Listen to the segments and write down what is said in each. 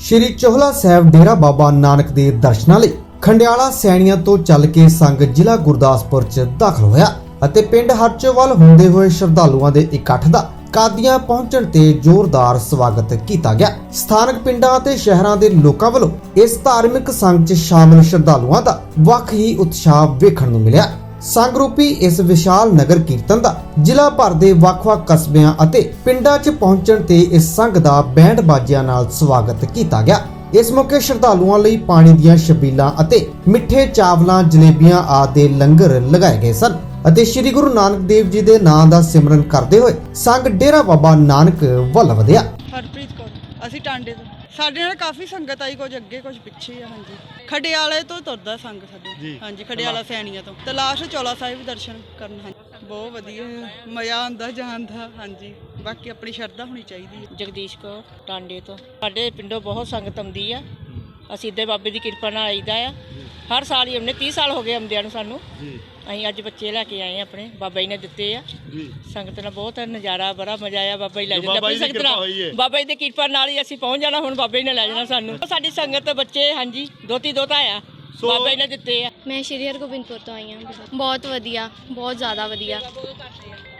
ਸ਼੍ਰੀ ਚੋਹਲਾ ਸਾਹਿਬ ਡੇਰਾ ਬਾਬਾ ਨਾਨਕ ਦੇ ਦਰਸ਼ਨਾਂ ਲਈ ਖੰਡਿਆਲਾ ਸੈਣੀਆਂ ਤੋਂ ਚੱਲ ਕੇ ਸੰਗ ਜ਼ਿਲ੍ਹਾ ਗੁਰਦਾਸਪੁਰ ਚ ਦਾਖਲ ਹੋਇਆ ਅਤੇ ਪਿੰਡ ਹਰਚੋਵਾਲ ਹੁੰਦੇ ਹੋਏ ਸ਼ਰਧਾਲੂਆਂ ਦੇ ਇਕੱਠ ਦਾ ਕਾਦੀਆਂ ਪਹੁੰਚਣ ਤੇ ਜ਼ੋਰਦਾਰ ਸਵਾਗਤ ਕੀਤਾ ਗਿਆ। ਸਥਾਨਕ ਪਿੰਡਾਂ ਅਤੇ ਸ਼ਹਿਰਾਂ ਦੇ ਲੋਕਾਂ ਵੱਲੋਂ ਇਸ ਧਾਰਮਿਕ ਸੰਘ 'ਚ ਸ਼ਾਮਲ ਸ਼ਰਧਾਲੂਆਂ ਦਾ ਵੱਖ ਹੀ ਉਤਸ਼ਾਹ ਵੇਖਣ ਨੂੰ ਮਿਲਿਆ। ਸੰਘ ਇਸ ਵਿਸ਼ਾਲ ਨਗਰ ਕੀਰਤਨ ਦਾ ਜ਼ਿਲ੍ਹਾ ਭਰ ਦੇ ਵੱਖ-ਵੱਖ ਕਸਬਿਆਂ ਅਤੇ ਪਿੰਡਾਂ 'ਚ ਪਹੁੰਚਣ ਤੇ ਇਸ ਸੰਘ ਦਾ ਬੈਂਡ ਬਾਜਿਆਂ ਨਾਲ ਸਵਾਗਤ ਕੀਤਾ ਗਿਆ। ਇਸ ਮੌਕੇ ਸ਼ਰਧਾਲੂਆਂ ਲਈ ਪਾਣੀ ਦੀਆਂ ਛਬੀਲਾਂ ਅਤੇ ਮਿੱਠੇ ਚਾਵਲਾਂ, ਜਲੇਬੀਆਂ ਆਦਿ ਦੇ ਲੰਗਰ ਲਗਾਏ ਗਏ ਸਨ ਅਤੇ ਸ੍ਰੀ ਗੁਰੂ ਨਾਨਕ ਦੇਵ ਜੀ ਦੇ ਨਾਂ ਦਾ ਸਿਮਰਨ ਕਰਦੇ ਹੋਏ ਸੰਘ ਡੇਰਾ ਬਾਬਾ ਨਾਨਕ ਵੱਲ ਵਧਿਆ। ਹਰਪ੍ਰੀਤ ਕੌਰ, ਅਸੀਂ ਟਾਂਡੇ ਤੋਂ। ਸਾਡੇ ਨਾਲ ਕਾਫੀ ਸੰਗਤ ਆਈ ਕੁਝ ਅੱਗੇ ਕੁਝ ਪਿੱਛੇ ਆ ਹਾਂਜੀ। ਖਡਿਆਲੇ ਤੋਂ ਤੁਰਦਾ ਸੰਗ ਸਾਡੇ। ਹਾਂਜੀ ਖਡਿਆਲਾ ਸੈਣੀਆਂ ਤੋਂ। ਤਲਾਸ਼ ਚੋਲਾ ਸਾਹਿਬ ਦਰਸ਼ਨ ਕਰਨ ਹਾਂਜੀ। ਬਹੁਤ ਵਧੀਆ ਮਜ਼ਾ ਆਉਂਦਾ ਜਾਣ ਦਾ ਹਾਂਜੀ। ਬਾਕੀ ਆਪਣੀ ਸ਼ਰਧਾ ਹੋਣੀ ਚਾਹੀਦੀ ਹੈ। ਜਗਦੀਸ਼ ਕੌਰ ਟਾਂਡੇ ਤੋਂ। ਸਾਡੇ ਪਿੰਡੋਂ ਬਹੁਤ ਸੰਗਤ ਆਉਂਦੀ ਆ। ਅਸੀਂ ਇੱਦੇ ਬਾਬੇ ਦੀ ਕਿਰਪਾ ਨਾਲ ਆਈਦਾ ਆ। ਹਰ ਸਾਲ ਹੀ ਆਉਂਦੇ 30 ਸਾਲ ਹੋ ਗਏ ਆਉਂਦਿਆਂ ਨੂੰ ਸਾਨੂੰ। ਅਸੀਂ ਅੱਜ ਬੱਚੇ ਲੈ ਕੇ ਆਏ ਆ ਆਪਣੇ ਬਾਬਾ ਜੀ ਨੇ ਦਿੱਤੇ ਆ। ਸੰਗਤ ਨਾਲ ਬਹੁਤ ਨਜ਼ਾਰਾ ਬੜਾ ਮਜ਼ਾ ਆਇਆ ਬਾਬਾ ਜੀ ਲੈ ਜਾਂਦੇ। ਆਪਣੀ ਸੰਗਤ ਨਾਲ ਬਾਬਾ ਜੀ ਦੀ ਕਿਰਪਾ ਨਾਲ ਹੀ ਅਸੀਂ ਪਹੁੰਚ ਜਾਣਾ ਹੁਣ ਬਾਬਾ ਜੀ ਨੇ ਲੈ ਜਾਣਾ ਸਾਨੂੰ। ਸਾਡੀ ਸੰਗਤ ਬੱਚੇ ਹਾਂਜੀ ਦੋਤੀ ਦੋਤਾ ਆ। ਬਾਬਾ ਜੀ ਨੇ ਦਿੱਤੇ ਆ। ਮੈਂ ਸ਼੍ਰੀ ਹਰਗੋਬਿੰਦਪੁਰ ਤੋਂ ਆਈ ਹਾਂ। ਬਹੁਤ ਵਧੀਆ ਬਹੁਤ ਜ਼ਿਆਦਾ ਵਧੀਆ।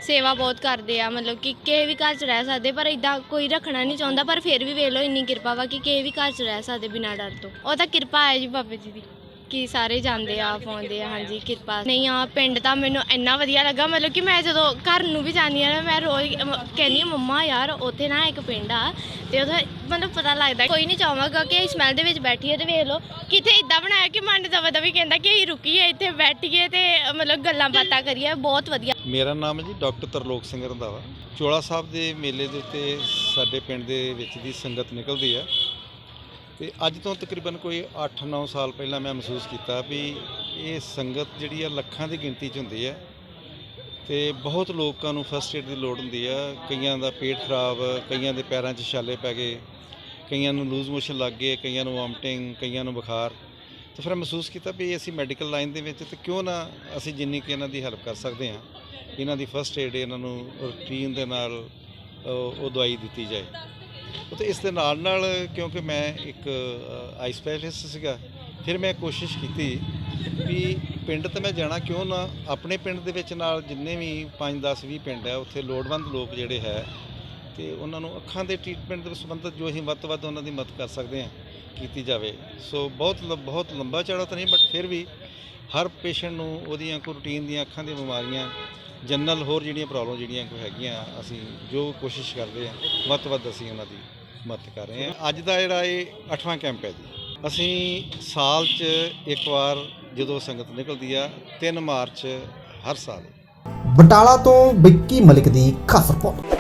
ਸੇਵਾ ਬਹੁਤ ਕਰਦੇ ਆ ਮਤਲਬ ਕਿ ਕਿਸੇ ਵੀ ਘਰ 'ਚ ਰਹਿ ਸਕਦੇ ਪਰ ਇਦਾਂ ਕੋਈ ਰੱਖਣਾ ਨਹੀਂ ਚਾਹੁੰਦਾ ਪਰ ਫਿਰ ਵੀ ਵੇਖ ਲਓ ਇੰਨੀ ਕਿਰਪਾ ਵਾ ਕਿ ਕਿਸੇ ਵੀ ਘਰ 'ਚ ਰਹਿ ਸਕਦੇ ਬਿਨਾਂ ਡਰ ਤੋਂ। ਉਹ ਤਾਂ ਕਿਰਪਾ ਹੈ ਜੀ ਬਾਬੇ ਜੀ ਦੀ। ਕਿ ਸਾਰੇ ਜਾਂਦੇ ਆ ਪਾਉਂਦੇ ਆ ਹਾਂਜੀ ਕਿਰਪਾ। ਨਹੀਂ ਆ ਪਿੰਡ ਤਾਂ ਮੈਨੂੰ ਇੰਨਾ ਵਧੀਆ ਲੱਗਾ ਮਤਲਬ ਕਿ ਮੈਂ ਜਦੋਂ ਘਰ ਨੂੰ ਵੀ ਜਾਂਦੀ ਆ ਨਾ ਮੈਂ ਰੋਜ਼ ਅਮ, ਕਹਿੰਦੀ ਆ ਮੰਮਾ ਯਾਰ ਉੱਥੇ ਨਾ ਇੱਕ ਪਿੰਡ ਆ ਤੇ ਉਹਦਾ ਮਤਲਬ ਪਤਾ ਲੱਗਦਾ ਕੋਈ ਨਹੀਂ ਚਾਹਾਂਗਾ ਕਿ ਸਮੈਲ ਦੇ ਵਿੱਚ ਬੈਠੀਏ ਤੇ ਵੇਖ ਲਓ। ਕਿਤੇ ਇਦਾਂ ਬਣਾਇਆ ਕਿ ਮਨ ਦਵਾ ਦਵੀ ਕਹਿੰਦਾ ਕਿ ਅਸੀਂ ਰੁਕੀਏ ਇੱਥੇ ਬੈਠੀਏ ਤੇ ਅ, ਮਤਲਬ ਗੱਲਾਂ ਬਾਤਾਂ ਕਰੀਏ ਬਹੁਤ ਵਧੀਆ। ਮੇਰਾ ਨਾਮ ਹੈ ਜੀ ਡਾਕਟਰ ਤਰਲੋਕ ਸਿੰਘ ਰੰਧਾਵਾ। ਚੋਲਾ ਸਾਹਿਬ ਦੇ ਮੇਲੇ ਦੇ ਉੱਤੇ ਸਾਡੇ ਪਿੰਡ ਦੇ ਵਿੱਚ ਦੀ ਸੰਗਤ ਨਿਕਲਦੀ ਹੈ ਤੇ ਅੱਜ ਤੋਂ ਤਕਰੀਬਨ ਕੋਈ 8-9 ਸਾਲ ਪਹਿਲਾਂ ਮੈਂ ਮਹਿਸੂਸ ਕੀਤਾ ਵੀ ਇਹ ਸੰਗਤ ਜਿਹੜੀ ਆ ਲੱਖਾਂ ਦੀ ਗਿਣਤੀ 'ਚ ਹੁੰਦੀ ਹੈ ਤੇ ਬਹੁਤ ਲੋਕਾਂ ਨੂੰ ਫਸਟ ਏਡ ਦੀ ਲੋੜ ਹੁੰਦੀ ਆ। ਕਈਆਂ ਦਾ ਪੇਟ ਖਰਾਬ, ਕਈਆਂ ਦੇ ਪੈਰਾਂ 'ਚ ਛਾਲੇ ਪੈ ਗਏ, ਕਈਆਂ ਨੂੰ ਲੂਜ਼ ਮੋਸ਼ਨ ਲੱਗ ਗਏ, ਕਈਆਂ ਨੂੰ ਵੋਮਟਿੰਗ ਕਈਆਂ ਨੂੰ ਬੁਖਾਰ। ਤੇ ਫਿਰ ਮਹਿਸੂਸ ਕੀਤਾ ਵੀ ਅਸੀਂ ਮੈਡੀਕਲ ਲਾਈਨ ਦੇ ਵਿੱਚ ਤੇ ਕਿਉਂ ਨਾ ਅਸੀਂ ਜਿੰਨੀ ਕਿ ਇਹਨਾਂ ਦੀ ਹੈਲਪ ਕਰ ਸਕਦੇ ਹਾਂ ਇਹਨਾਂ ਦੀ ਫਸਟ ਏਡ ਇਹਨਾਂ ਨੂੰ ਰੂਟੀਨ ਦੇ ਨਾਲ ਉਹ ਦਵਾਈ ਦਿੱਤੀ ਜਾਏ। ਤੇ ਇਸ ਦੇ ਨਾਲ ਨਾਲ ਕਿਉਂਕਿ ਮੈਂ ਇੱਕ ਆਈ ਸਪੈਸ਼ਲਿਸਟ ਸੀਗਾ, ਫਿਰ ਮੈਂ ਕੋਸ਼ਿਸ਼ ਕੀਤੀ ਵੀ ਪਿੰਡ ਤੇ ਮੈਂ ਜਾਣਾ ਕਿਉਂ ਨਾ, ਆਪਣੇ ਪਿੰਡ ਦੇ ਵਿੱਚ ਨਾਲ ਜਿੰਨੇ ਵੀ 5 10 20 ਪਿੰਡ ਹੈ ਉੱਥੇ ਲੋੜਵੰਦ ਲੋਕ ਜਿਹੜੇ ਹੈ, ਤੇ ਉਹਨਾਂ ਨੂੰ ਅੱਖਾਂ ਦੇ ਟ੍ਰੀਟਮੈਂਟ ਦੇ ਸੰਬੰਧਤ ਜੋ ਅਸੀਂ ਵੱਧ ਤੋਂ ਵੱਧ ਉਹਨਾਂ ਦੀ ਮਦਦ ਕਰ ਸਕਦੇ ਹਾਂ, ਕੀਤੀ ਜਾਵੇ। ਸੋ ਬਹੁਤ ਲ- ਬਹੁਤ ਲੰਬਾ ਚੌੜਾ ਤਾਂ ਨਹੀਂ ਬਟ ਫਿਰ ਵੀ ਹਰ ਪੇਸ਼ੈਂਟ ਨੂੰ ਉਹਦੀਆਂ ਕੋਈ ਰੂਟੀਨ ਦੀਆਂ ਅੱਖਾਂ ਦੀਆਂ ਬਿਮਾਰੀਆਂ ਜਨਰਲ ਹੋਰ ਜਿਹੜੀਆਂ ਪ੍ਰੋਬਲਮ ਜਿਹੜੀਆਂ ਕੋਈ ਹੈਗੀਆਂ, ਅਸੀਂ ਜੋ ਕੋਸ਼ਿਸ਼ ਕਰਦੇ ਹਾਂ, ਵੱਧ ਤੋਂ ਵੱਧ ਅਸੀਂ ਉਹਨਾਂ ਦੀ ਮਦਦ ਕਰ ਰਹੇ ਹਾਂ। ਅੱਜ ਦਾ ਜਿਹੜਾ ਇਹ 8ਵਾਂ ਕੈਂਪ ਹੈ ਜੀ। ਅਸੀਂ ਸਾਲ 'ਚ ਇੱਕ ਵਾਰ ਜਦੋਂ ਸੰਗਤ ਨਿਕਲਦੀ ਆ 3 ਮਾਰਚ ਹਰ ਸਾਲ। ਬਟਾਲਾ ਤੋਂ ਵਿੱਕੀ ਮਲਿਕ ਦੀ ਖਾਸ ਰਿਪੋਰਟ।